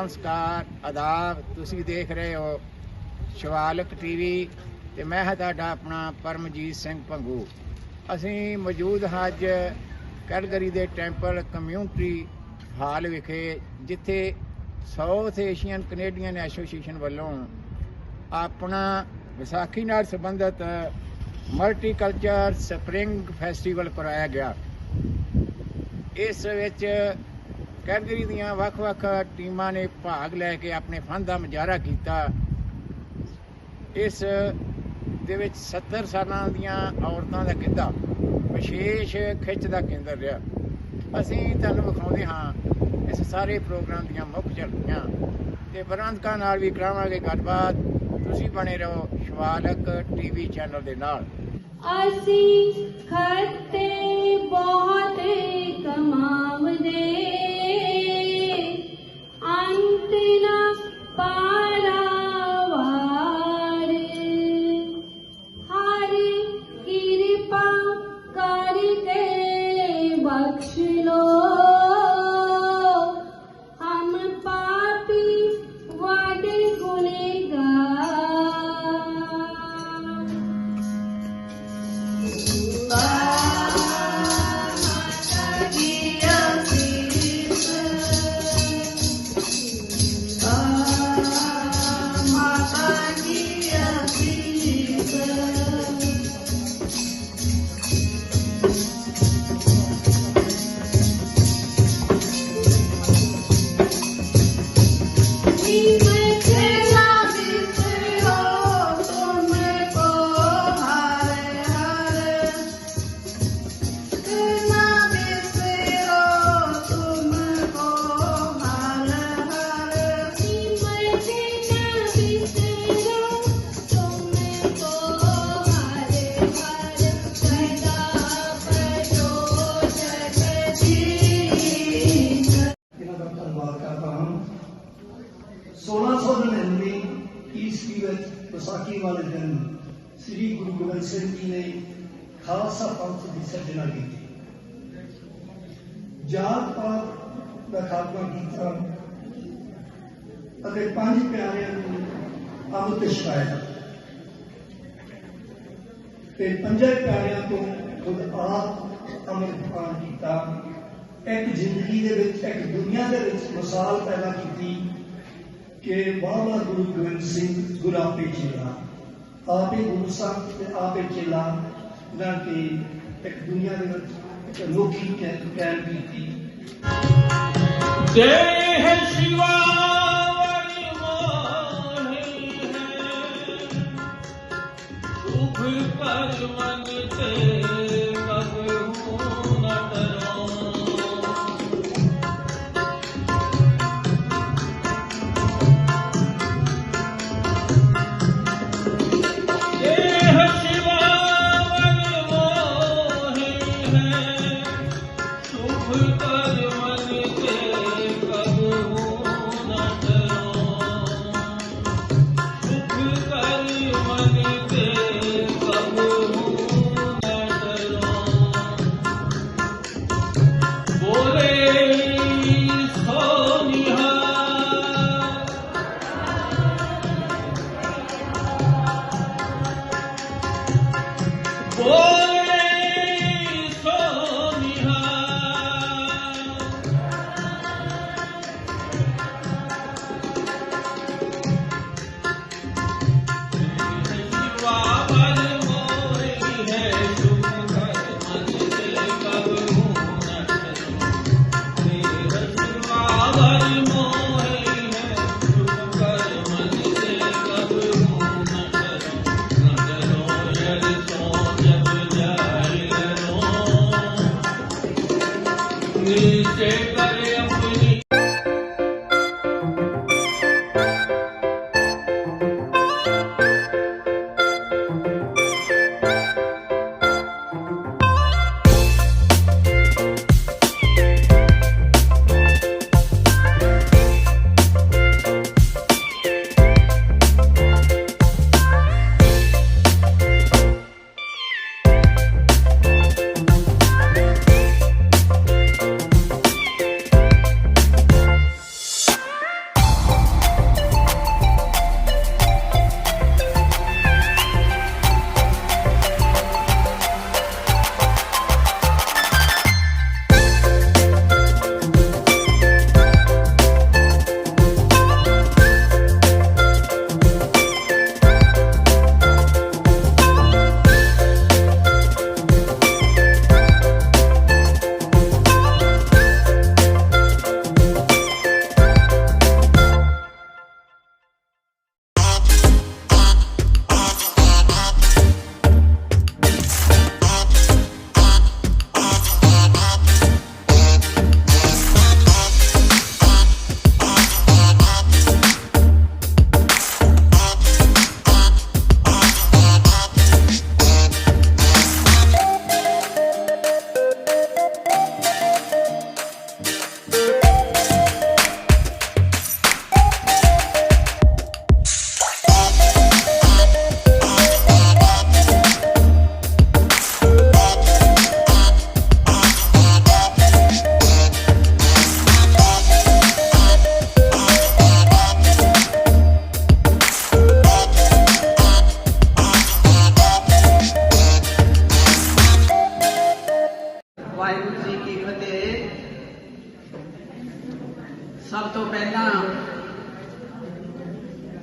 ਨਮਸਕਾਰ, ਆਦਾਬ, ਤੁਸੀਂ ਦੇਖ ਰਹੇ ਹੋ ਸ਼ਿਵਾਲਕ ਟੀਵੀ ਤੇ ਮੈਂ ਹਾਂ ਤੁਹਾਡਾ ਆਪਣਾ ਪਰਮਜੀਤ ਸਿੰਘ ਭੰਗੂ। ਅਸੀਂ ਮੌਜੂਦ ਹਾਂ ਅੱਜ ਕੈਲਗਰੀ ਦੇ ਟੈਂਪਲ ਕਮਿਊਨਿਟੀ ਹਾਲ ਵਿਖੇ, ਜਿੱਥੇ ਸਾਊਥ ਏਸ਼ੀਅਨ ਕੈਨੇਡੀਅਨ ਐਸੋਸੀਏਸ਼ਨ ਵੱਲੋਂ ਆਪਣਾ ਵਿਸਾਖੀ ਨਾਲ ਸੰਬੰਧਿਤ ਮਲਟੀਕਲਚਰ ਸਪਰਿੰਗ ਫੈਸਟੀਵਲ ਕਰਾਇਆ ਗਿਆ। ਇਸ ਵਿੱਚ ਕੈਲਗਰੀ ਦੀਆਂ ਵੱਖ-ਵੱਖ ਟੀਮਾਂ ਨੇ ਭਾਗ ਲੈ ਕੇ ਆਪਣੇ ਫਨ ਦਾ ਮੁਜ਼ਾਹਰਾ ਕੀਤਾ। ਇਸ ਦੇ ਵਿੱਚ 70 ਸਾਲਾਂ ਦੀਆਂ ਔਰਤਾਂ ਦਾ ਗਿੱਧਾ ਵਿਸ਼ੇਸ਼ ਖਿੱਚ ਦਾ ਕੇਂਦਰ ਰਿਹਾ। ਅਸੀਂ ਤੁਹਾਨੂੰ ਵਿਖਾਉਂਦੇ ਹਾਂ ਇਸ ਸਾਰੇ ਪ੍ਰੋਗਰਾਮ ਦੀਆਂ ਮੁੱਖ ਝਲਕੀਆਂ ਤੇ ਪ੍ਰਬੰਧਕਾਂ ਨਾਲ ਵੀ ਕਰਾਵਾਂਗੇ ਗੱਲਬਾਤ। ਤੁਸੀਂ ਬਣੇ ਰਹੋ ਸ਼ਿਵਾਲਕ ਟੀਵੀ ਚੈਨਲ ਦੇ ਨਾਲ। ਅਸੀਂ ਖਰਤੇ ਬਹੁਤ ਕਮਾਵਦੇ ਅੰਤ ਨਾ ਪਾਰਾਵਾਰ ਜਾਤ ਪਾਤ ਦਾ ਖਾਤਮਾ ਕੀਤਾ ਅਤੇ ਪੰਜ ਪਿਆਰਿਆਂ ਨੂੰ ਅੰਮ੍ਰਿਤ ਛਕਾਇਆ। ਤੇ ਪੰਜੇ ਪਿਆਰਿਆਂ ਤੋਂ ਖੁਦ ਆਪ ਅੰਮ੍ਰਿਤ ਪਾਨ ਕੀਤਾ। ਇੱਕ ਜ਼ਿੰਦਗੀ ਦੇ ਵਿੱਚ, ਇੱਕ ਦੁਨੀਆ ਦੇ ਵਿੱਚ ਮਿਸਾਲ ਪੈਦਾ ਕੀਤੀ ਕਿ ਬਾਬਾ ਗੁਰੂ ਗੋਬਿੰਦ ਸਿੰਘ ਗੁਰਾਪੇ ਚੇਲਾ। ਆਪੇ ਗੁਰੂ ਸਾਹਿਬ ਤੇ ਆਪੇ ਚੇਲਾ, ਨਾ ਕਿ ਇੱਕ ਦੁਨੀਆ ਦੇ ਵਿੱਚ ਲੋਕੀ ਕਹਿਣ ਕੀਤੀ ਜੈ ਹੈ ਸ਼ਿਵਾ ਭਗਵਾਨ ਤੇ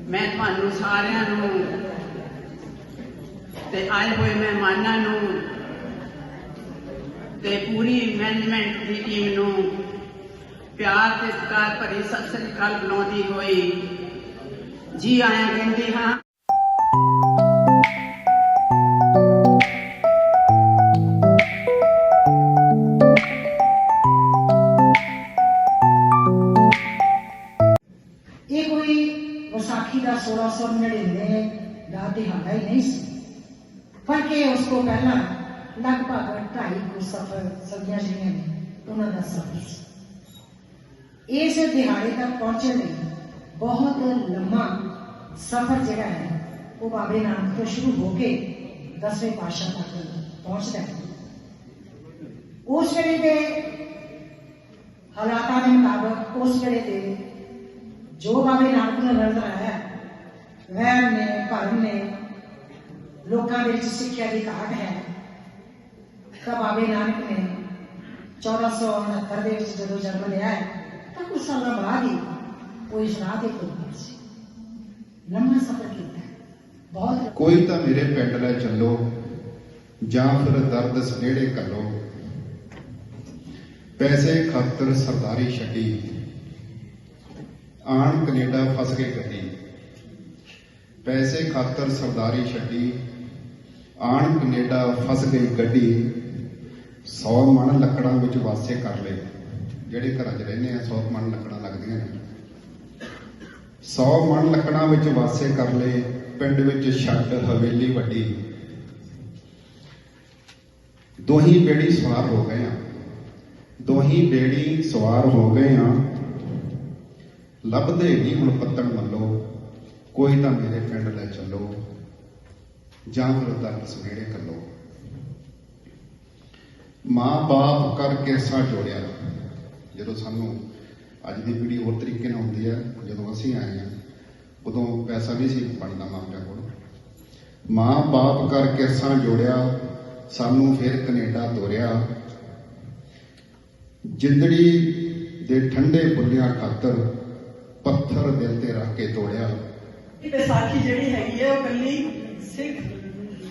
ਮੈਂ ਤੁਹਾਨੂੰ ਸਾਰਿਆਂ ਨੂੰ ਤੇ ਆਏ ਹੋਏ ਮਹਿਮਾਨਾਂ ਨੂੰ ਤੇ ਪੂਰੀ ਮੈਨੇਜਮੈਂਟ ਦੀ ਟੀਮ ਨੂੰ ਪਿਆਰ ਤੇ ਸਤਿਕਾਰ ਭਰੀ ਸਤਿ ਸ੍ਰੀ ਅਕਾਲ ਬੁਲਾਉਂਦੀ ਹੋਈ ਜੀ ਆਇਆਂ ਕਹਿੰਦੀ ਹਾਂ। ਦਾ ਦਿਹਾੜਾ ਹੀ ਨਹੀਂ ਸੀ ਬਲਕਿ ਉਸ ਤੋਂ ਪਹਿਲਾਂ ਲਗਭਗ 2.5 ਕੁ ਸਫਰ ਸਦੀਆਂ ਜਿਹੜੀਆਂ ਨੇ ਉਹਨਾਂ ਦਾ ਸਫਰ ਸੀ ਇਸ ਦਿਹਾੜੇ ਤੱਕ ਪਹੁੰਚਣ ਲਈ ਬਹੁਤ ਲੰਮਾ ਸਫਰ ਜਿਹੜਾ ਹੈ ਉਹ ਬਾਬੇ ਨਾਨਕ ਤੋਂ ਸ਼ੁਰੂ ਹੋ ਕੇ ਦਸਵੇਂ ਪਾਤਸ਼ਾਹ ਤੱਕ ਪਹੁੰਚਦਾ ਹੈ ਉਸ ਵੇਲੇ ਦੇ ਹਾਲਾਤਾਂ ਦੇ ਮੁਤਾਬਕ ਉਸ ਵੇਲੇ ਦੇ ਜੋ ਬਾਬੇ ਨਾਨਕ ਨੂੰ ਨਜ਼ਰ ਆਇਆ ਵਹਿਮ ਨੇ ਭਰਮ ਨੇ ਲੋਕਾਂ ਦੇ ਵਿੱਚ ਸਿੱਖਿਆ ਦੀ ਘਾਟ ਹੈ। ਤਾਂ ਬਾਬੇ ਨਾਨਕ ਨੇ 1469 ਦੇ ਵਿੱਚ ਜਦੋਂ ਜਨਮ ਲਿਆ ਹੈ, ਤਾਂ ਕੁਝ ਸਾਲਾਂ ਬਾਅਦ ਹੀ ਉਹ ਇਸ ਰਾਹ ਤੇ ਤੁਰ ਪਿਆ ਸੀ। ਲੰਮਾ ਸਫ਼ਰ ਕੀਤਾ ਬਹੁਤ ਕੋਈ ਤਾਂ ਮੇਰੇ ਪਿੰਡ ਲੈ ਚੱਲੋ, ਜਾਂ ਫਿਰ ਦਰਦ ਸਨੇੜੇ ਕੱਲੋ। ਪੈਸੇ, ਖਾਤਰ, ਸਰਦਾਰੀ ਛੱਡੀ। ਆਣ ਕੈਨੇਡਾ ਫਸ ਕੇ ਗੱਡੀ ਪੈਸੇ, ਖਾਤਰ, ਸਰਦਾਰੀ ਛੱਡੀ। ਆਣ ਕੈਨੇਡਾ ਫਸ ਗਈ ਗੱਡੀ 100 ਮਣ ਲੱਕੜਾਂ ਵਿੱਚ ਵਾਸੇ ਕਰ ਲਏ। ਜਿਹੜੇ ਘਰਾਂ 'ਚ ਰਹਿੰਦੇ ਆ 100 ਮਣ ਲੱਕੜਾਂ ਲੱਗਦੀਆਂ ਨੇ। 100 ਮਣ ਲੱਕੜਾਂ ਵਿੱਚ ਵਾਸੇ ਕਰ ਲਏ, ਪਿੰਡ ਵਿੱਚ ਛੱਡ ਹਵੇਲੀ ਵੱਡੀ ਦੋਹੀ ਬੇੜੀ ਸਵਾਰ ਹੋ ਗਏ ਆ। ਦੋਹੀ ਬੇੜੀ ਸਵਾਰ ਹੋ ਗਏ ਆ। ਲੱਭਦੇ ਨਹੀਂ ਹੁਣ ਪੱਤਣ ਮੱਲੋ ਕੋਈ ਤਾਂ ਮੇਰੇ ਪਿੰਡ ਲੈ ਚੱਲੋ। ਜਾਂ ਫਿਰ ਦਰਦ ਸਵੇੜੇ ਕੱਲੋ। ਮਾਂ ਬਾਪ ਕਰਕੇ ਸਾਂ ਜੋੜਿਆ। ਜਦੋਂ ਸਾਨੂੰ ਅੱਜ ਦੀ ਪੀੜ੍ਹੀ ਹੋਰ ਤਰੀਕੇ ਨਾਲ ਹੁੰਦੀ ਹੈ, ਜਦੋਂ ਅਸੀਂ ਆਏ ਹਾਂ, ਉਦੋਂ ਪੈਸਾ ਨਹੀਂ ਸੀ ਬਣਦਾ ਮਾਪਿਆਂ ਕੋਲ। ਮਾਂ ਬਾਪ ਕਰਕੇ ਸਾਂ ਜੋੜਿਆ, ਸਾਨੂੰ ਫਿਰ ਕੈਨੇਡਾ ਤੋਰਿਆ। ਜਿੰਦੜੀ ਦੇ ਠੰਡੇ ਬੁੱਲਿਆਂ ਖਾਤਰ ਪੱਥਰ ਦਿਲ ਤੇ ਰੱਖ ਕੇ ਤੋੜਿਆ। ਇਹ ਵਿਸਾਖੀ ਜਿਹੜੀ ਹੈਗੀ ਹੈ, ਉਹ ਕੱਲੀ ਸਿੱਖ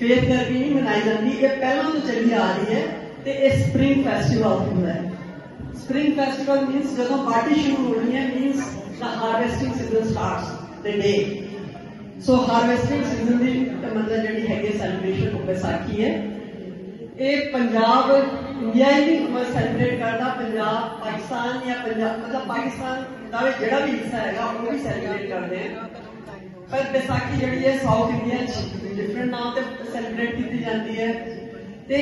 ਫੇਥ ਕਰਕੇ ਨਹੀਂ ਮਨਾਈ ਜਾਂਦੀ ਇਹ ਪਹਿਲਾਂ ਤੋਂ ਚੱਲੀ ਆ ਰਹੀ ਹੈ ਤੇ ਇਹ ਸਪ੍ਰਿੰਗ ਫੈਸਟੀਵਲ ਹੁੰਦਾ ਹੈ। ਸਪ੍ਰਿੰਗ ਫੈਸਟੀਵਲ ਮੀਨਸ ਜਦੋਂ ਪਾਰਟੀ ਸ਼ੁਰੂ ਹੋਣੀ ਹੈ means the harvesting season starts the day so harvesting season ਦੀ ਮਤਲਬ ਜਿਹੜੀ ਹੈਗੀ ਸੈਲੀਬ੍ਰੇਸ਼ਨ ਉਹ ਵਿਸਾਖੀ ਹੈ। ਇਹ ਪੰਜਾਬ ਇੰਡੀਆ ਹੀ ਨਹੀਂ ਸੈਲੀਬ੍ਰੇਟ ਕਰਦਾ। ਪੰਜਾਬ, ਪਾਕਿਸਤਾਨ ਜਾਂ ਪੰਜਾਬ, ਮਤਲਬ ਪਾਕਿਸਤਾਨ ਦਾ ਵੀ ਜਿਹੜਾ ਵੀ ਹਿੱਸਾ ਹੈਗਾ, ਉਹ ਵੀ ਸੈਲੀਬ੍ਰੇਟ ਕਰਦੇ ਆ ਪਰ ਵਿਸਾਖੀ ਜਿਹੜੀ ਹੈ ਸਾਊਥ ਇੰਡੀਆ ਚ ਡਿਫਰੈਂਟ ਨਾਮ ਤੇ ਸੈਲੀਬ੍ਰੇਟ ਕੀਤੀ ਜਾਂਦੀ ਹੈ। ਤੇ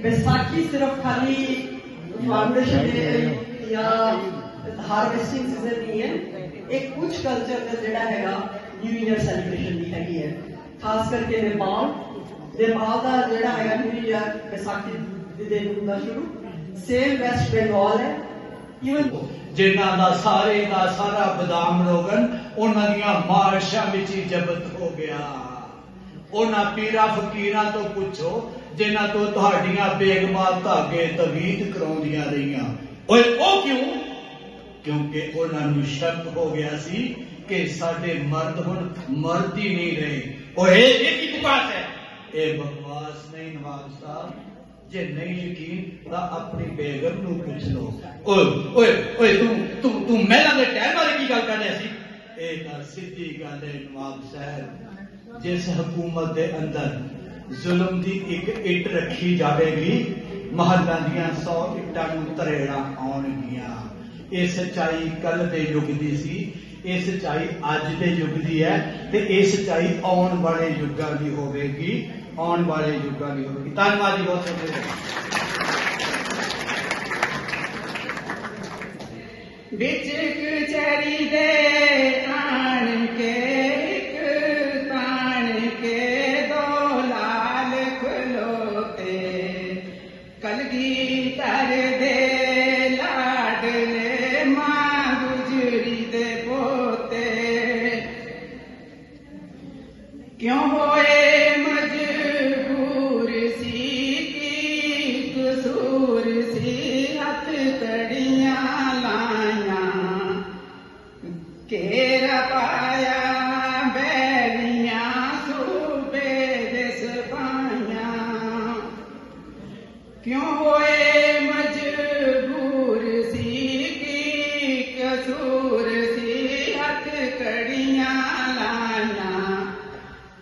ਵਿਸਾਖੀ ਸਿਰਫ ਖਾਲੀ ਫਾਰਮੇਸ਼ਨ ਦੇ ਲਈ ਜਾਂ ਹਾਰਵੈਸਟਿੰਗ ਸੀਜ਼ਨ ਨਹੀਂ ਹੈ। ਇਹ ਕੁਝ ਕਲਚਰ ਦਾ ਜਿਹੜਾ ਹੈਗਾ ਨਿਊ ਇਅਰ ਸੈਲੀਬ੍ਰੇਸ਼ਨ ਦੀ ਹੈਗੀ ਹੈ। ਖਾਸ ਕਰਕੇ ਨੇਪਾਲ। ਨੇਪਾਲ ਦਾ ਜਿਹੜਾ ਹੈਗਾ ਨਿਊ ਇਅਰ ਵਿਸਾਖੀ ਦੇ ਦਿਨ ਹੁੰਦਾ ਸ਼ੁਰੂ। ਸੇਮ ਵੈਸਟ ਬੰਗਾਲ ਹੈ। ਇਵਨ ਜਿਨ੍ਹਾਂ ਦਾ ਸਾਰੇ ਦਾ ਸਾਰਾ ਬਦਾਮ ਰੋਗਨ ਉਹਨਾਂ ਦੀਆਂ ਮਾਰਸ਼ਾਂ ਵਿੱਚ ਹੀ ਜ਼ਬਤ ਹੋ ਗਿਆ। ਉਹਨਾਂ ਪੀਰਾਂ ਫਕੀਰਾਂ ਤੋਂ ਪੁੱਛੋ, ਜਿਨ੍ਹਾਂ ਤੋਂ ਤੁਹਾਡੀਆਂ ਬੇਗਮਾਂ ਧਾਗੇ ਤਵੀਤ ਕਰਾਉਂਦੀਆਂ ਰਹੀਆਂ। ਓਏ, ਉਹ ਕਿਉਂ? ਕਿਉਂਕਿ ਉਹਨਾਂ ਨੂੰ ਸ਼ੱਕ ਹੋ ਗਿਆ ਸੀ ਕਿ ਸਾਡੇ ਮਰਦ ਹੁਣ ਮਰਦ ਹੀ ਨਹੀਂ ਰਹੇ। ਓਏ, ਇਹ ਕੀ ਬਕਵਾਸ ਹੈ? ਇਹ ਬਕਵਾਸ ਨਹੀਂ ਨਵਾਬ ਸਾਹਿਬ। ਜੇ ਨਹੀਂ ਯਕੀਨ, ਤਾਂ ਆਪਣੀ ਬੇਗਮ ਨੂੰ ਪੁੱਛ ਲਓ। ਓਏ ਓਏ ਓਏ, ਤੂੰ ਤੂੰ ਤੂੰ ਮਹਿਲਾ ਦੇ ਟਾਈਮ ਬਾਰੇ ਕੀ ਗੱਲ ਕਰ ਰਿਹਾ ਸੀ? ਇਹ ਤਾਂ ਸਿੱਧੀ ਗੱਲ ਹੈ ਨਵਾਬ ਸਾਹਿਬ। ਜਿਸ ਹਕੂਮਤ ਦੇ ਅੰਦਰ ਜ਼ੁਲਮ ਦੀ ਇੱਕ ਇੱਟ ਰੱਖੀ ਜਾਵੇਗੀ, ਮਹੱਲਾਂ ਦੀਆਂ 100 ਇੱਟਾਂ ਨੂੰ ਤਰੇੜਾਂ ਆਉਣਗੀਆਂ। ਇਹ ਸੱਚਾਈ ਕੱਲ ਦੇ ਯੁੱਗ ਦੀ ਸੀ, ਇਹ ਸੱਚਾਈ ਅੱਜ ਦੇ ਯੁੱਗ ਦੀ ਹੈ ਤੇ ਇਹ ਸੱਚਾਈ ਆਉਣ ਵਾਲੇ ਯੁੱਗਾਂ ਦੀ ਹੋਵੇਗੀ। ਆਉਣ ਵਾਲੇ ਯੁੱਗਾਂ ਦੀ ਹੋਵੇਗੀ। ਧੰਨਵਾਦ ਜੀ ਬਹੁਤ ਸ਼ੁਕਰੀਆ ਵਿੱਚ ਕਚਹਿਰੀ ਦੇ ਆਣ ਕੇ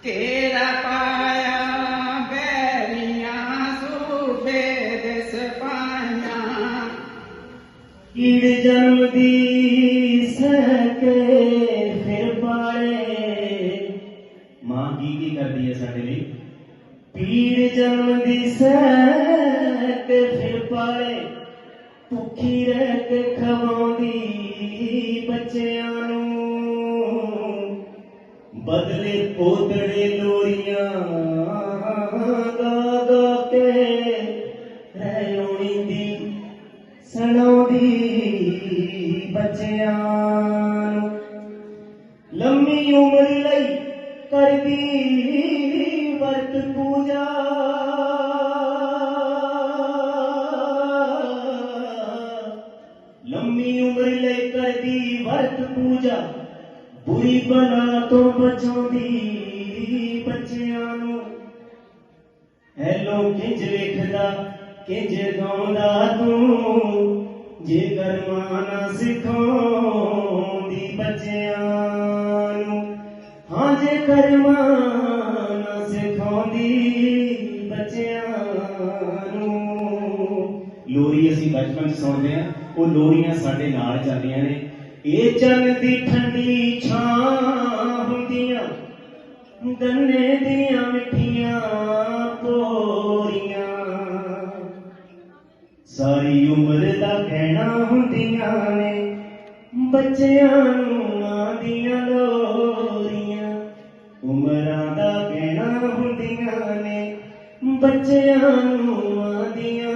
तेरा पाया बैरिया सूबे दस पाया कीड़ जन्म दी ਲੰਮੀ ਉਮਰ ਲਈ ਕਰਦੀ ਵਰਤ ਪੂਜਾ। ਬੁਰੀ ਬਲਾ ਤੋਂ ਬਚਾਉਂਦੀ ਬੱਚਿਆਂ ਨੂੰ। ਹੈਲੋ ਕਿੰਜ ਲਿਖਦਾ ਕਿੰਜ ਗਾਉਂਦਾ ਤੂੰ? ਜੇ ਕਰਮਾਨਾ ਸਿਖਾਉਂਦੀ ਬੱਚਿਆਂ ਨੂੰ। ਹਾਂ ਜੇ ਕਰਮਾਂ ਸਿਖਾਉਂਦੀ ਬੱਚਿਆਂ ਨੂੰ। ਲੋਰੀ ਅਸੀਂ ਬਚਪਨ ਸੁਣਦੇ ਆ ਉਹ ਲੋਰੀਆਂ ਸਾਡੇ ਨਾਲ ਚੱਲਦੀਆਂ ਨੇ। ਇਹ ਚੰਨ ਦੀ ਠੰਡੀ ਛਾਂ ਹੁੰਦੀਆਂ, ਗੰਨੇ ਦੀਆਂ ਮਿੱਠੀਆਂ ਤੋਰੀਆਂ। ਸਾਰੀ ਉਮਰ ਦਾ ਕਹਿਣਾ ਹੁੰਦੀਆਂ ਨੇ, ਬੱਚਿਆਂ ਬੱਚਿਆਂ ਨੂੰ ਆਂਦੀਆਂ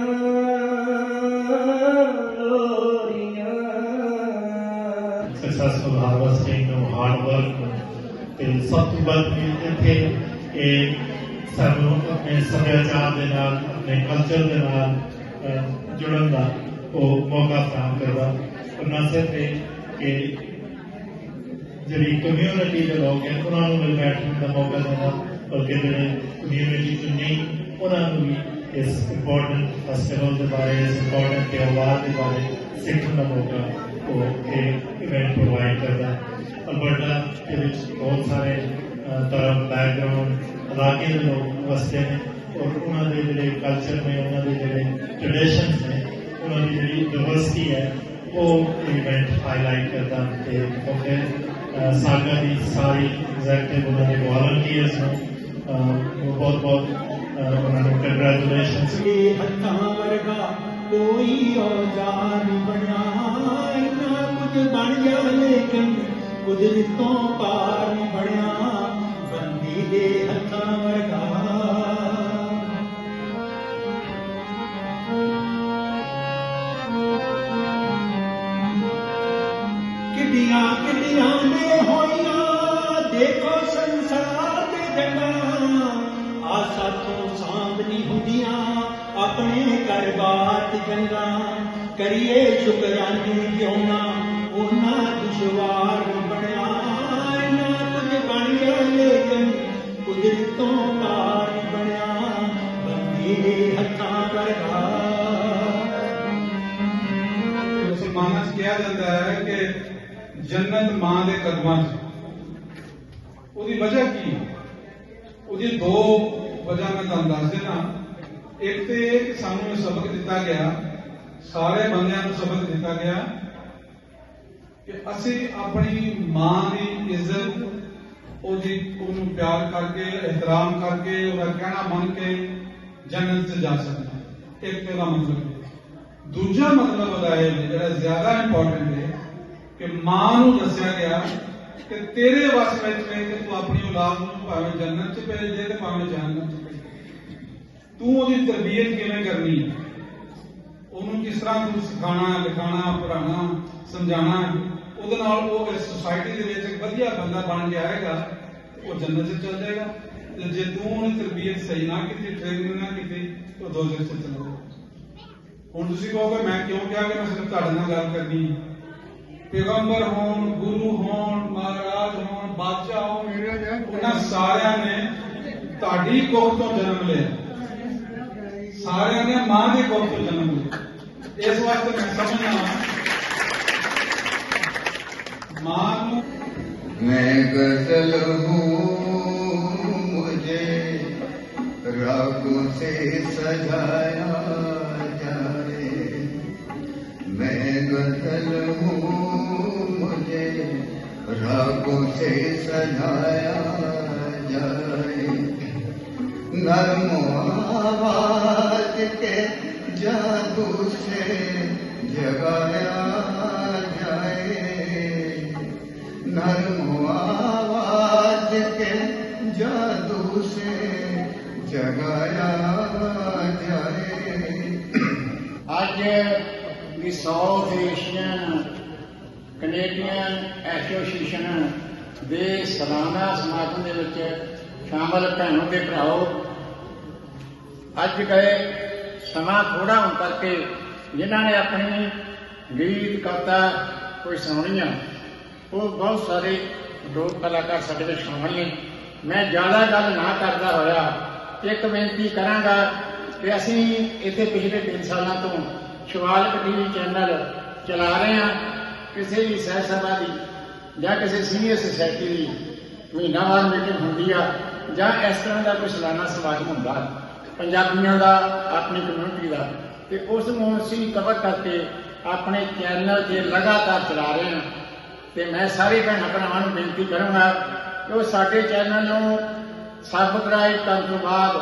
ਲੋਰੀਆਂ। successful harvesting of hard work ਤੇ ਸਭ ਤੋਂ ਵੱਧ ਇੱਥੇ ਇਹ ਸਾਨੂੰ ਆਪਣੇ ਸੱਭਿਆਚਾਰ ਦੇ ਨਾਲ, ਆਪਣੇ ਕਲਚਰ ਦੇ ਨਾਲ ਜੁੜਨ ਦਾ ਉਹ ਮੌਕਾ ਪ੍ਰਾਪਤ ਕਰਦਾ। ਔਰ ਨਾ ਸਿਰਫ ਕਿ ਜਿਹੜੀ ਕਮਿਊਨਿਟੀ ਦੇ ਲੋਕ ਹੈ, ਉਹਨਾਂ ਨੂੰ ਮਿਲ ਬੈਠਣ ਦਾ ਮੌਕਾ ਦਿੰਦਾ। ਬਲਕਿ ਜਿਹੜੇ ਕਮਿਊਨਿਟੀ ਤੋਂ ਨਹੀਂ ਉਹਨਾਂ ਨੂੰ ਵੀ ਇਸ ਇੰਪੋਰਟੈਂਟ ਫੈਸਟੀਵਲ ਦੇ ਬਾਰੇ ਇਸ ਇੰਪੋਰਟੈਂਟ ਤਿਉਹਾਰ ਦੇ ਬਾਰੇ ਸਿੱਖਣ ਦਾ ਮੌਕਾ ਉਹ ਇਹ ਇਵੈਂਟ ਪ੍ਰੋਵਾਈਡ ਕਰਦਾ ਹੈ ਅਲਬਰਟਾ ਦੇ ਵਿੱਚ ਬਹੁਤ ਸਾਰੇ ਅਹ, ਧਰਮ ਬੈਕਗ੍ਰਾਉਂਡ ਇਲਾਕੇ ਦੇ ਲੋਕ ਵਸਦੇ ਨੇ ਔਰ ਉਹਨਾਂ ਦੇ ਜਿਹੜੇ ਕਲਚਰ ਨੇ ਉਹਨਾਂ ਦੇ ਜਿਹੜੇ ਟ੍ਰੈਡੀਸ਼ਨਸ ਨੇ ਉਹਨਾਂ ਦੀ ਜਿਹੜੀ ਡਿਵਰਸਿਟੀ ਹੈ ਉਹ ਇਵੈਂਟ ਹਾਈਲਾਈਟ ਕਰਦਾ ਤੇ ਉਹ ਫਿਰ ਸਾਗਾ ਦੀ ਸਾਰੀ ਐਗਜ਼ੈਕਟਿਵ ਉਹਨਾਂ ਦੇ ਵਾਲੰਟੀਅਰਸ ਨੂੰ ਅਹ, ਉਹ ਬਹੁਤ ਬਹੁਤ ਅਹ, ਉਹਨਾਂ ਨੂੰ ਕੰਗ੍ਰੈਚੁਲੇਸ਼ਨਸ ਇਹ ਹੱਥਾਂ ਵਰਗਾ ਕੋਈ ਔਜ਼ਾਰ ਨਹੀਂ ਬਣਿਆ ਇੰਨਾ ਕੁਝ ਬਣ ਗਿਆ ਲੇਕਿਨ ਕੁਦਰਤ ਤੋਂ ਪਾਰ ਨਹੀਂ ਬਣਿਆ ਬੰਦੀ ਦੇ ਆ ਸਾਥੋਂ ਸਾਂਭਣੀ ਹੁੰਦੀਆਂ, ਆਪਣੇ ਘਰ-ਬਾਰ ਜੰਗਾਂ ਕਰੀਏ ਸ਼ੁਕਰਾਨੇ ਕਿਉਂ ਨਾ? ਉਹਨਾਂ ਦੁਸ਼ਵਾਰ ਬਣਿਆ ਇੰਨਾ ਕੁਝ ਬਣ ਗਿਆ ਲੇਕਿਨ ਕੁਦਰਤ ਤੋਂ ਪਾਰ ਬਣਿਆ, ਬੰਦੀ ਦੇ ਹੱਥਾਂ ਵਰਗਾ ਮੁਸਲਮਾਨਾਂ 'ਚ ਕਿਹਾ ਜਾਂਦਾ ਹੈ ਕਿ ਜੰਨਤ ਮਾਂ ਦੇ ਕਦਮਾਂ 'ਚ ਉਹਦੀ ਵਜ੍ਹਾ ਕੀ ਹੈ? ਉਹਦੀ ਦੋ ਵਜ੍ਹਾ ਮੈਂ ਤੁਹਾਨੂੰ ਦੱਸ ਦੇਣਾ ਇੱਕ ਸਾਨੂੰ ਇਹ ਸਬਕ ਦਿੱਤਾ ਗਿਆ, ਸਾਰੇ ਬੰਦਿਆਂ ਨੂੰ ਸਬਕ ਦਿੱਤਾ ਗਿਆ ਕਿ ਅਸੀਂ ਆਪਣੀ ਮਾਂ ਦੀ ਇੱਜ਼ਤ ਉਹਦੀ ਉਹਨੂੰ ਪਿਆਰ ਕਰਕੇ ਇਹਤਰਾਮ ਕਰਕੇ, ਉਹਦਾ ਕਹਿਣਾ ਮੰਨ ਕੇ ਜੰਨਤ 'ਚ ਜਾ ਸਕਦੇ ਇੱਕ ਤੇ ਮਤਲਬ ਹੈ। ਦੂਜਾ ਮਤਲਬ ਉਹਦਾ ਜਿਹੜਾ ਜ਼ਿਆਦਾ ਇੰਪੋਰਟੈਂਟ ਹੈ ਕਿ ਮਾਂ ਨੂੰ ਦੱਸਿਆ ਗਿਆ ਕਿ ਤੇਰੇ ਵਸ ਵਿੱਚ ਹੈ ਕਿ ਤੂੰ ਆਪਣੀ ਔਲਾਦ ਨੂੰ ਭਾਵੇਂ ਜੰਨਤ 'ਚ ਭੇਜ ਦੇ ਤੇ ਭਾਵੇਂ ਜਹੰਨਮ 'ਚ ਤੂੰ ਉਹਦੀ ਤਰਬੀਅਤ ਕਿਵੇਂ ਕਰਨੀ ਹੈ? ਉਹਨੂੰ ਕਿਸ ਤਰ੍ਹਾਂ ਤੂੰ ਸਿਖਾਣਾ ਲਿਖਾਣਾ ਪੜਾਉਣਾ ਸਮਝਾਣਾ ਉਹਦੇ ਨਾਲ ਉਹ ਇਸ ਸੋਸਾਇਟੀ ਦੇ ਵਿੱਚ ਇੱਕ ਵਧੀਆ ਬੰਦਾ ਬਣ ਕੇ ਆਏਗਾ ਉਹ ਜੰਨਤ 'ਚ ਚਲ ਜਾਏਗਾ। ਤੇ ਜੇ ਤੂੰ ਉਹਦੀ ਤਰਬੀਅਤ ਸਹੀ ਨਾ ਕੀਤੀ ਟ੍ਰੇਨਿੰਗ ਨਾ ਕੀਤੀ ਤਾਂ ਦੋਜ਼ਖ 'ਚ ਚਲਾ ਜਾਏਗਾ ਹੁਣ ਤੁਸੀਂ ਕਹੋਗੇ ਮੈਂ ਕਿਉਂ ਕਿਹਾ ਕਿ ਮੈਂ ਸਿਰਫ ਤੁਹਾਡੇ ਨਾਲ ਗੱਲ ਕਰਨੀ ਪੈਗੰਬਰ ਹੋਣ ਗੁਰੂ ਹੋਣ ਮਹਾਰਾਜ ਹੋਣ ਬਾਦਸ਼ਾਹ ਹੋਣ ਉਹਨਾਂ ਸਾਰਿਆਂ ਨੇ ਤੁਹਾਡੀ ਕੋਖ ਤੋਂ ਜਨਮ ਲਿਆ। سارے نے ماں کے ਗੋਦ ਤੋਂ ਜਨਮ ਲਿਆ ਇਸ ਵਾਸਤੇ میں غزل ہوں، مجھے راگوں سے سجایا جائے میں غزل ہوں، مجھے راگوں سے سجایا جائے नरमो आवाज के जादू से जगाया जाए नरमो आवाज के जादू से जगाया जाए ਅੱਜ ਦੀ ਸਾਊਥ ਏਸ਼ੀਅਨ ਕੈਨੇਡੀਅਨ ਐਸੋਸੀਏਸ਼ਨ ਦੇ ਸਾਲਾਨਾ ਸਮਾਗਮ ਦੇ ਵਿੱਚ ਸ਼ਾਮਲ ਭੈਣੋ ਤੇ ਭਰਾਓ ਅੱਜ ਗਏ, ਸਮਾਂ ਥੋੜਾ ਹੋਣ ਕਰਕੇ ਜਿਨ੍ਹਾਂ ਨੇ ਆਪਣੀ ਗੀਤ ਕਵਿਤਾ ਕੋਈ ਸੁਣਾਉਣੀਆਂ ਉਹ ਬਹੁਤ ਸਾਰੇ ਲੋਕ ਕਲਾਕਾਰ ਸਾਡੇ ਵਿੱਚ ਸ਼ਾਮਲ ਨੇ ਮੈਂ ਜ਼ਿਆਦਾ ਗੱਲ ਨਾ ਕਰਦਾ ਹੋਇਆ, ਇੱਕ ਬੇਨਤੀ ਕਰਾਂਗਾ ਕਿ ਅਸੀਂ ਇੱਥੇ ਪਿਛਲੇ 3 ਸਾਲਾਂ ਤੋਂ ਸ਼ਿਵਾਲਕ ਟੀਵੀ ਚੈਨਲ ਚਲਾ ਰਹੇ ਹਾਂ। ਕਿਸੇ ਵੀ ਸਹਿ ਸਭਾ ਦੀ ਜਾਂ ਕਿਸੇ ਸੀਨੀਅਰ ਸੁਸਾਇਟੀ ਦੀ ਮਹੀਨਾਵਾਰ ਮੀਟਿੰਗ ਹੁੰਦੀ ਆ ਜਾਂ ਇਸ ਤਰ੍ਹਾਂ ਦਾ ਕੋਈ ਸਾਲਾਨਾ ਸਮਾਗਮ ਹੁੰਦਾ। ਪੰਜਾਬੀਆਂ ਦਾ ਆਪਣੀ ਕਮਿਊਨਿਟੀ ਦਾ। ਤੇ ਉਸ ਨੂੰ ਅਸੀਂ ਕਵਰ ਕਰਕੇ ਆਪਣੇ ਚੈਨਲ ਤੇ ਲਗਾਤਾਰ ਚਲਾ ਰਹੇ ਹਾਂ। ਤੇ ਮੈਂ ਸਾਰੇ ਭੈਣਾਂ ਭਰਾਵਾਂ ਨੂੰ ਬੇਨਤੀ ਕਰੂੰਗਾ ਕਿ ਉਹ ਸਾਡੇ ਚੈਨਲ ਨੂੰ ਸਬਸਕ੍ਰਾਈਬ ਕਰਨ ਤੋਂ ਬਾਅਦ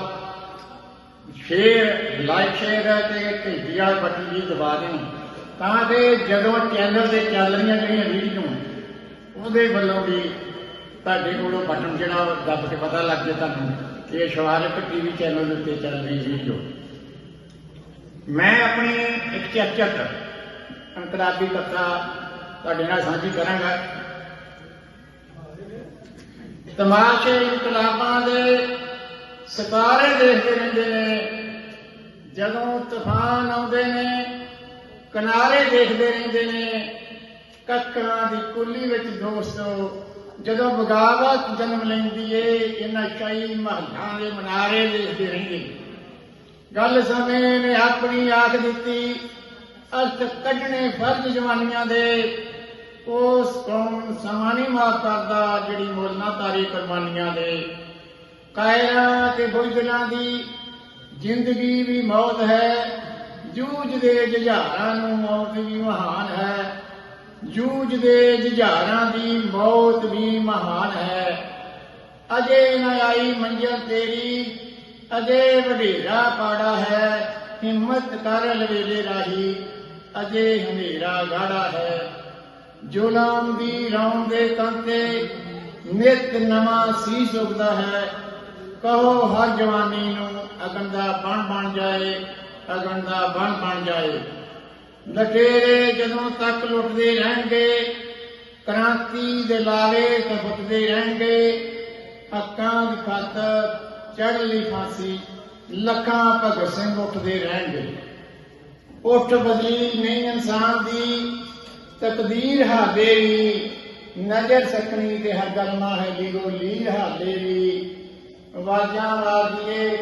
ਸ਼ੇਅਰ ਲਾਈਕ ਸ਼ੇਅਰ ਤੇ ਘੰਟੀ ਵਾਲਾ ਬਟਨ ਵੀ ਦਬਾ ਦੇਣ। ਤਾਂ ਕਿ ਜਦੋਂ ਚੈਨਲ ਤੇ ਚੱਲ ਰਹੀਆਂ ਜਿਹੜੀਆਂ ਵੀਡੀਓ ਉਹਦੇ ਵੱਲੋਂ ਵੀ ਤੁਹਾਡੇ ਕੋਲੋਂ ਬਟਨ ਜਿਹੜਾ ਉਹ ਦੱਬ ਕੇ ਪਤਾ ਲੱਗ ਜੇ ਤੁਹਾਨੂੰ। ਇਹ ਸ਼ਿਵਾਲਿਕ ਟੀਵੀ ਚੈਨਲ ਦੇ ਉੱਤੇ ਚੱਲ ਰਹੀ ਵੀਡੀਓ ਮੈਂ ਆਪਣੀ ਇੱਕ ਚਰਚਕ ਅੰਕਰਾਬੀ ਕਥਾ ਤੁਹਾਡੇ ਨਾਲ ਸਾਂਝੀ ਕਰਾਂਗਾ। ਤਮਾਸ਼ੇ ਇਨਕਲਾਬਾਂ ਦੇ ਸਿਤਾਰੇ ਦੇਖਦੇ ਰਹਿੰਦੇ ਨੇ। ਜਦੋਂ ਤੂਫਾਨ ਆਉਂਦੇ ਨੇ, ਕਿਨਾਰੇ ਦੇਖਦੇ ਰਹਿੰਦੇ ਨੇ। ਕੱਕਰਾਂ ਦੀ ਕੁੱਲੀ ਵਿੱਚ ਦੋਸਤੋ ਜਦੋਂ ਬਗਾਵਤ ਜਨਮ ਲੈਂਦੀ ਏ, ਇਹਨਾਂ ਕਈ ਮਹੱਲਾਂ ਦੇ ਮਨਾਰੇ ਦੇਖਦੇ ਰਹਿੰਦੇ ਗੱਲ ਸਮੇਂ ਨੇ ਆਪਣੀ ਆਖ ਦਿੱਤੀ, ਅਰਥ ਕੱਢਣੇ ਫਰਜ਼ ਜਵਾਨੀਆਂ ਦੇ। ਉਸ ਕੌਣ ਸਮਾਂ ਨਹੀਂ ਮਾਫ ਕਰਦਾ ਜਿਹੜੀ ਮੁੱਲ ਤਾਰੀ ਕੁਰਬਾਨੀਆਂ ਦੇ। ਕਾਇਰਾਂ ਤੇ ਬੁਝਲਾਂ ਦੀ ਜ਼ਿੰਦਗੀ ਵੀ ਮੌਤ ਹੈ ਜੂਝਦੇ ਜੁਝਾਰਾਂ ਨੂੰ ਮੌਤ ਵੀ ਮਹਾਨ ਹੈ। ਜੂਝ ਦੇ ਜੁਝਾਰਾਂ ਦੀ ਮੌਤ ਵੀ ਮਹਾਨ ਹੈ। ਅਜੇ ਨਾ ਆਈ ਮੰਜ਼ਲ ਤੇਰੀ, ਅਜੇ ਵਡੇਰਾ ਪਾੜਾ ਹੈ। ਹਿੰਮਤ ਕਰ ਲਵੇਲੇ ਰਾਹੀ, ਅਜੇ ਹਨੇਰਾ ਗਾੜਾ ਹੈ। ਜ਼ੁਲਮ ਦੀ ਰੌਣ ਦੇ ਕੰਤੇ ਨਿਤ ਨਵਾਂ ਸੀਸ ਉਗਦਾ ਹੈ, ਕਹੋ ਹਰ ਜਵਾਨੀ ਨੂੰ ਅਗਨ ਦਾ ਬਣ ਬਣ ਜਾਏ ਅਗਨ ਦਾ ਬਣ ਬਣ ਜਾਏ। ਲਟੇਰੇ ਜਦੋਂ ਤੱਕ ਲੁੱਟਦੇ ਰਹਿਣਗੇ, ਕ੍ਰਾਂਤੀ ਦੇ ਲਾਵੇ ਤਪਦੇ ਰਹਿਣਗੇ, ਹੱਕਾਂ ਦੀ ਖਾਤਰ ਚੜ੍ਹ ਲਈ ਫਾਂਸੀ, ਲੱਖਾਂ ਭਗਤ ਸਿੰਘ ਉੱਠਦੇ ਰਹਿਣਗੇ। ਉੱਠ ਬਦਲੀ ਨਹੀਂ ਇਨਸਾਨ ਦੀ, ਤਕਦੀਰ ਹਾਦੇ ਵੀ, ਨਜ਼ਰ ਸਕਣੀ ਤੇ ਹਰ ਗਲਮਾ ਹੈ ਲੀਗੋ ਲੀਰ ਹਾਦੇ ਵੀ। ਆਵਾਜ਼ਾਂ ਵਾਦੀਏ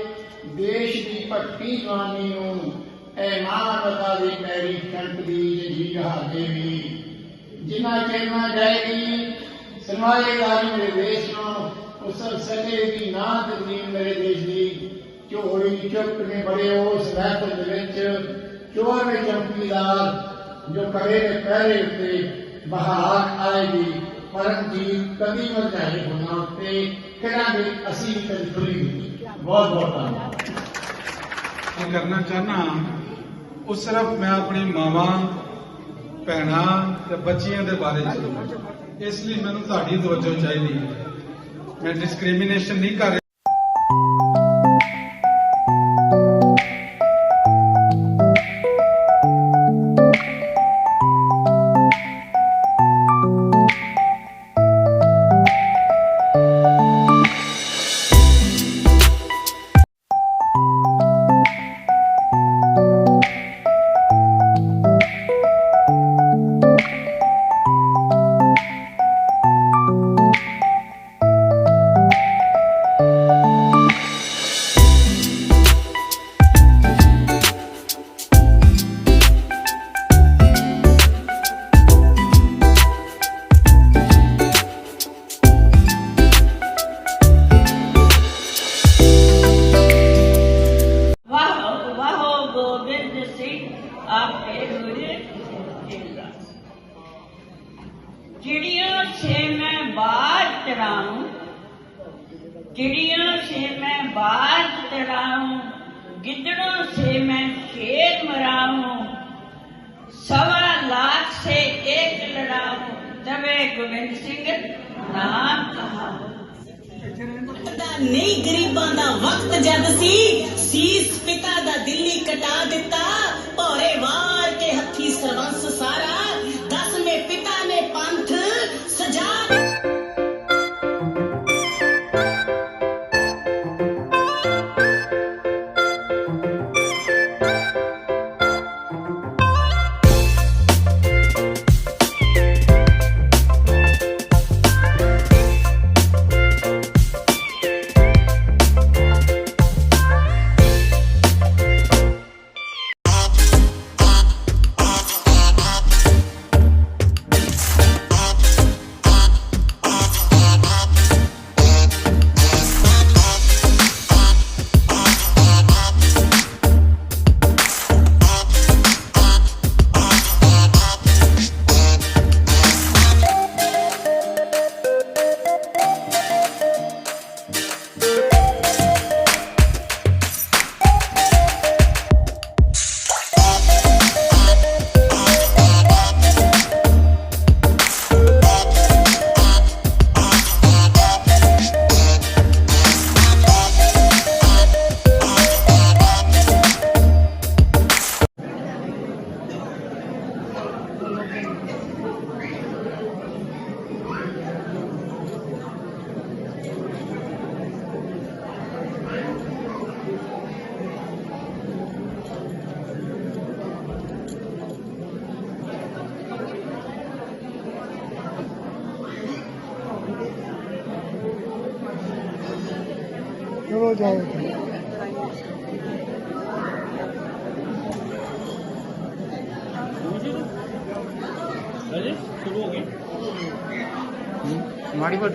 ਦੇਸ਼ ਦੀ ਭੱਟੀ ਜਵਾਨੀ ਨੂੰ ਐ ਮਾਨਵਤਾ ਦੀ ਪੈਰੀ ਕੰਟਦੀ ਜੀ ਹਾਲੇ ਵੀ ਜਿਨ੍ਹਾਂ ਚਿਰਨਾ ਜਾਏਗੀ ਸਰਮਾਏਦਾਰੀ ਮੇਰੇ ਦੇਸ਼ ਨੂੰ ਉਸ ਸਕੇ ਦੀ ਨਾ ਤਕਦੀਰ ਮੇਰੇ ਦੇਸ਼ ਦੀ ਝੋਲੀ ਚੁੱਕ ਨੇ ਬੜੇ ਉਸ ਮਹਿਫਲ ਦੇ ਵਿੱਚ ਚੋਰ ਵਿੱਚ ਚੌਕੀਦਾਰ ਜੋ ਕਰੇ ਨੇ ਪਹਿਰੇ ਉੱਤੇ ਬਹਾਰ ਆਏਗੀ ਪਰਮਜੀਤ ਕਦੀ ਮਰਜਾਈ ਹੋਣਾ ਉੱਤੇ ਕਰਾਂਗੇ ਅਸੀਂ ਕਦੀ ਖੁੱਲੀ ਬਹੁਤ ਬਹੁਤ ਧੰਨਵਾਦ ਇਹ ਕਰਨਾ ਚਾਹਨਾ ਉਹ ਸਿਰਫ ਮੈਂ ਆਪਣੀ ਮਾਵਾਂ, ਭੈਣਾਂ ਤੇ ਬੱਚੀਆਂ ਦੇ ਬਾਰੇ ਚ ਇਸ ਲਈ ਮੈਨੂੰ ਤੁਹਾਡੀ ਤਵੱਜੋ ਚਾਹੀਦੀ ਹੈ। ਮੈਂ ਡਿਸਕ੍ਰਿਮੀਨੇਸ਼ਨ ਨਹੀਂ ਕਰ چڑیوں سے میں بات چڑھاؤں چڑیوں سے میں بات چڑھاؤں گدڑوں سے میں شیر مراؤں سوا لاکھ سے ایک لڑاؤں تبے گوبند سنگھ نام کہا نہیں گریباں دا وقت جب سی سیس پتا دا دلی کٹا دیتا پورے واہ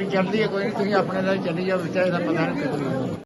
ਮਾੜੀ ਚੱਲਦੀ ਹੈ ਕੋਈ ਨਹੀਂ ਤੁਸੀਂ ਆਪਣੇ ਨਾਲ ਚੱਲੀ ਜਾਓ, ਵਿਚਾਰੇ ਦਾ ਪਤਾ ਨਹੀਂ ਕਿੱਥੇ